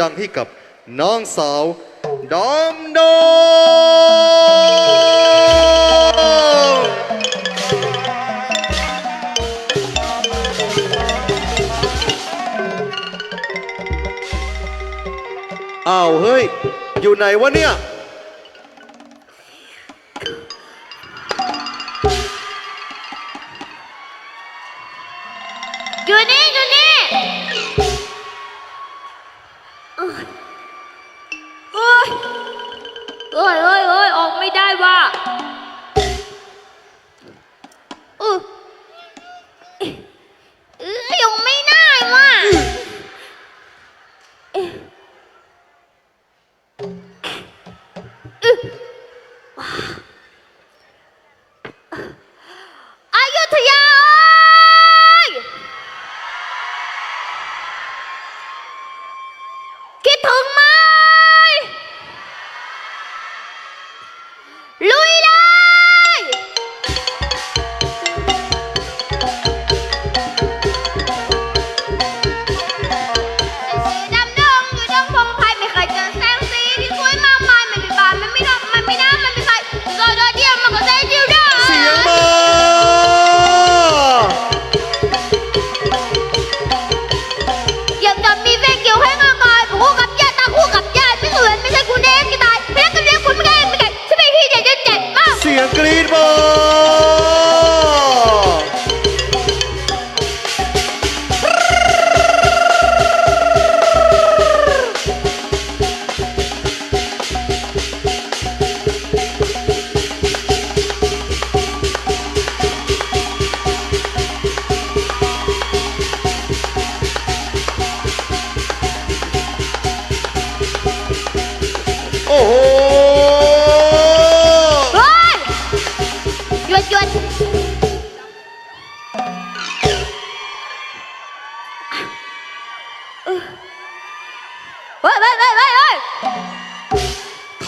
ดังให้กับน้องสาวดอมโดมอ้าวเฮ้ย อยู่ไหนวะเนี่ย โ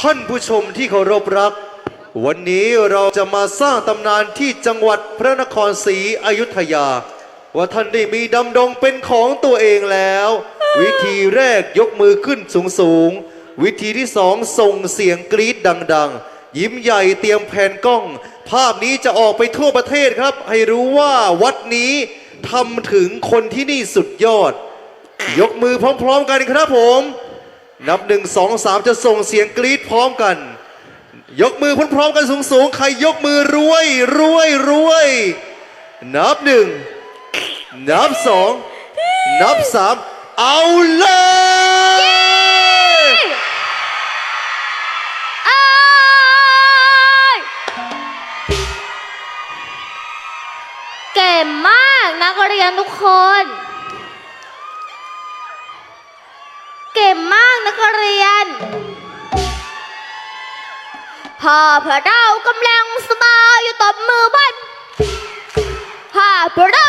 ท่านผู้ชมที่เคารพรัก วันนี้เราจะมาสร้างตำนานที่จังหวัดพระนครศรีอยุธยา ว่าท่านได้มีดำดงเป็นของตัวเองแล้ว วิธีแรกยกมือขึ้นสูงสูงๆวิธีที่สองส่งเสียงกรี๊ดดัง ๆ ยิ้มใหญ่เตรียมแผ่นกล้อง ภาพนี้จะออกไปทั่วประเทศครับ ให้รู้ว่าวัดนี้ทำถึงคนที่นี่สุดยอด ยกมือพร้อม ๆ กันครับผม นับหนึ่งสองสามจะส่งเสียงกรี๊ดพร้อมกัน ยกมือพร้อมๆกันสูงๆ ใครยกมือรวยรวยรวย นับหนึ่งนับสองนับสามเอาเลยเอ้ยเก่งมากนักเรียนทุกคน ก่งมากนักเรียนพอพระเรากำลังสบายอยู่ตบมือบ้านหาพระเรา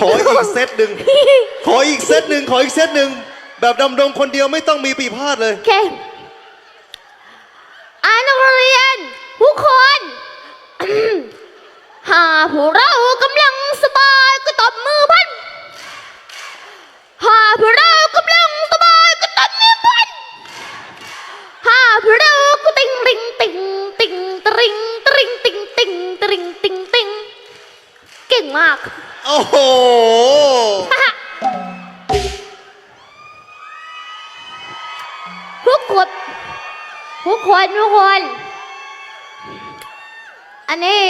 ขออีกเซตหนึ่งขออีกเซตหนึ่งขออีกเซตหนึ่งแบบดำดงคนเดียวไม่ต้องมีปีพาดเลย โอเคอานักเรียนทุกคนหาพวกเรากำลังสบายก็ตบมือพันหาพวกเรา โอ้โห ทุกคนทุกคนทุกคน อันนี้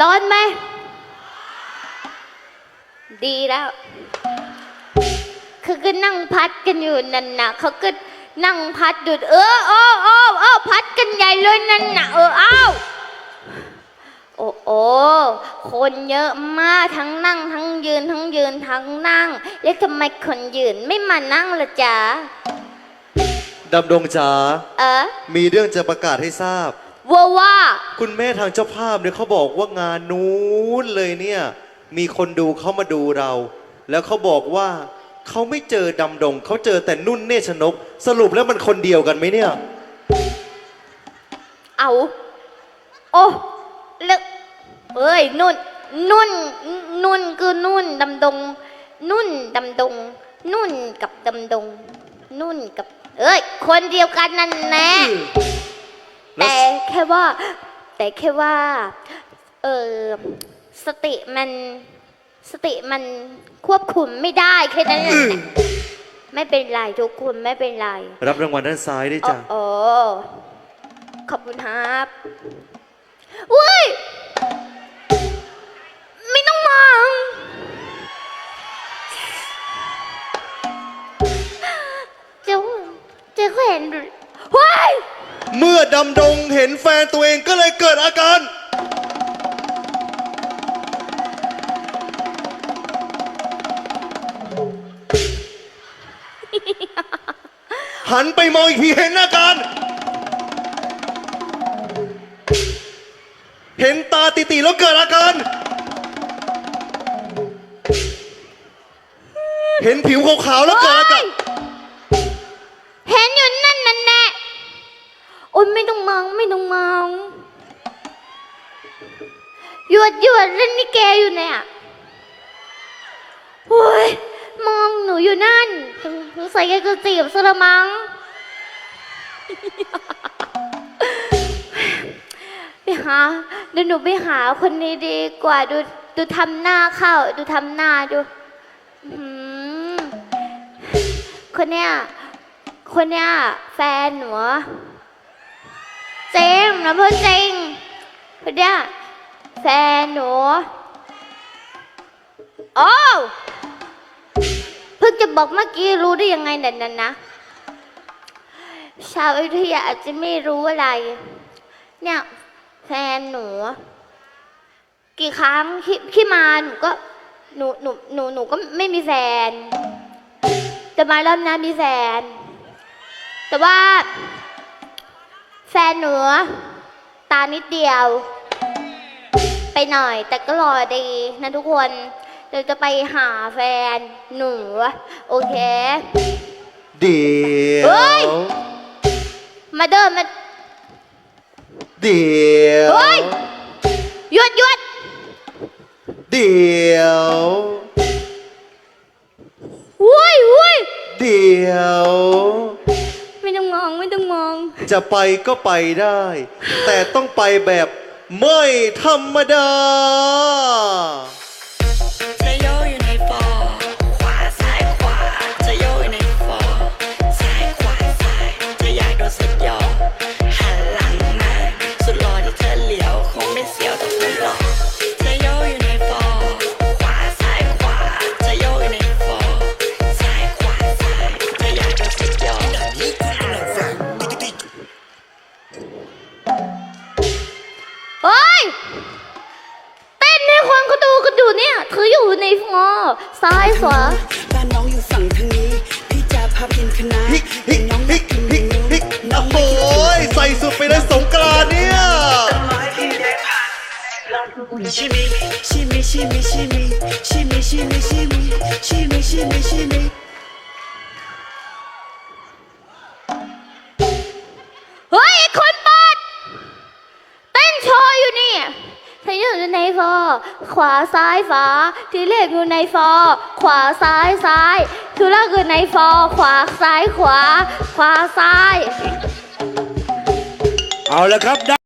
ร้อนไหม ดีแล้ว คือก็นั่งพัดกันอยู่นั่นนะเขาก็นั่งพัดดูดเออเออเออเออพัดกันใหญ่เลยนั่นนะเอออ้า โอ้โอคนเยอะมากทั้งนั่ง ทั้งยืนทั้งยืนทั้งนั่ง แล้วทำไมคนยืนไม่มานั่งล่ะจ๊ะดำดงจ๋าเออมีเรื่องจะประกาศให้ทราบ ว่าว่า คุณแม่ทางเจ้าภาพเนี่ยเขาบอกว่างานนู้นเลยเนี่ย มีคนดูเขามาดูเรา แล้วเขาบอกว่าเขาไม่เจอดำดงเขาเจอแต่นุ่นเนชนก สรุปแล้วมันคนเดียวกันไหมเนี่ย เอา โอ้ แล้วเอ้ยนุ่น นุ่น นุ่นคือนุ่นดำดง นุ่นดำดง นุ่นกับดำดง นุ่นกับ เอ้ย คนเดียวกันนั่นแน่แล้วแต่แค่ว่า แต่แค่ว่า เออสติมันสติมันควบคุมไม่ได้แค่นั้นแหละไม่เป็นไรทุกคนไม่เป็นไร รับรางวัลด้านซ้ายด้วยจ้ะโอ้ขอบคุณครับ เว้ยไม่ต้องมองเจ้าเจ้าก็เห็นเว้ยเมื่อดำดงเห็นแฟนตัวเองก็เลยเกิดอาการ หันไปมองอีกทีเห็นอาการ เห็นตาติๆแล้วเกิดอาการ เห็นผิวขาวๆแล้วเกิดอาการ เห็นอยู่นั่นนั่นแน่โอ๊ยไม่ต้องมองไม่ต้องมองหยวดหยวดเล่นนี่แกอยู่เนี่ยโอ้ยมองหนูอยู่นั่นสงสัยแกจะจีบซะละมั้ง หาเดี๋ยวหนูไปหาคนนี้ดีกว่าดูดูทำหน้าเข้า ดูทำหน้าดูหือคนเนี้ยคนเนี้ยแฟนหนูเจงนะเพื่อนเจงคนเนี้ยแฟนหนูโอ้เพิ่งจะบอกเมื่อกี้รู้ได้ยังไงนั่นน่ะนะชาวอยุธยาอาจจะไม่รู้อะไร เนี่ย แฟนหนู กี่ครั้งที่ที่มาหนูก็หนูหนูหนูหนูก็ไม่มีแฟน แต่มารอบหน้ามีแฟน แต่ว่า แฟนหนูตานิดเดียว ไปหน่อย แต่ก็รอดีนะทุกคนเดี๋ยวจะไปหาแฟนหนู โอเค เดี๋ยเฮ้ยวมาเดินมา เดี๋ยว เฮ้ยหยุดหยุดเดี๋ยวหุ้ยหุ้ยเดี๋ยว ไม่ต้องมองไม่ต้องมอง จะไปก็ไปได้ แต่ต้องไปแบบไม่ธรรมดา ชิมิชิมิชิมิชิมิชิมิชิมิชิมิชิมิชิมิชิมิเฮ้ยไอ้คนเปิดเต้นโชว์อยู่นี่เธออยู่ในฟอขวาซ้ายฝาทีแรกอยู่ในฟอขวาซ้ายซ้ายทีแรกอยู่ในฟอขวาซ้ายขวา ขวาซ้าย เอาละครับ